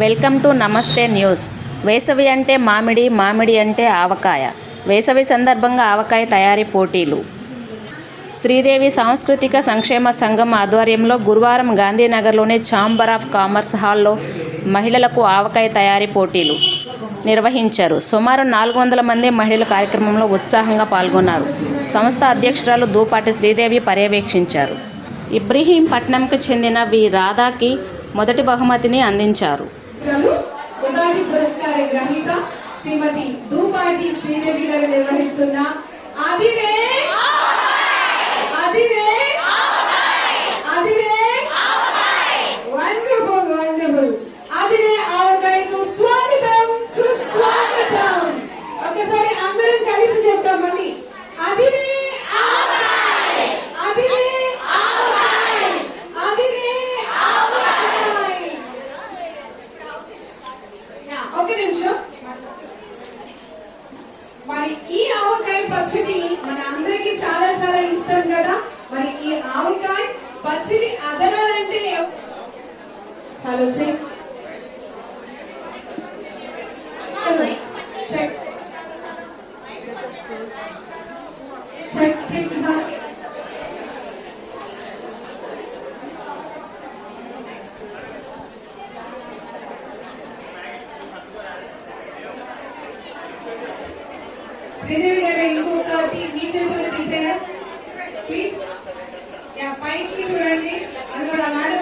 Welcome to నమస్తే news. వేసవి అంటే మామిడి మామిడి అంటే ఆవకాయ. వేసవి సందర్భంగా ఆవకాయ తయారీ పోటీలు. శ్రీదేవి సాంస్కృతిక సంక్షేమ సంఘం ఆధ్వర్యంలో గురువారం గాంధీనగర్లోని ఛాంబర్ ఆఫ్ కామర్స్ హాల్లో మహిళలకు ఆవకాయ తయారీ పోటీలు నిర్వహించారు. సుమారు నాలుగు వందల మంది మహిళలు కార్యక్రమంలో ఉత్సాహంగా పాల్గొన్నారు. సంస్థ అధ్యక్షురాలు దూపాటి శ్రీదేవి పర్యవేక్షించారు. ఇబ్రహీంపట్నంకు చెందిన వి రాధాకి మొదటి బహుమతిని అందించారు. ఉగాది పురస్కార గ్రహీత శ్రీమతి దూపాటి శ్రీదేవి గారు నిర్వహిస్తున్న అదివే ఒక నిమిషం. మరి ఈ ఆవకాయ పచ్చడి మన అందరికి చాలా చాలా ఇష్టం కదా? మరి ఈ ఆవకాయ పచ్చడి అదరాలంటే hello check check check check Sridevi గారు ఇంకొకటి మీ చేతులు తీసేనా? పైకి చూడండి. మేడం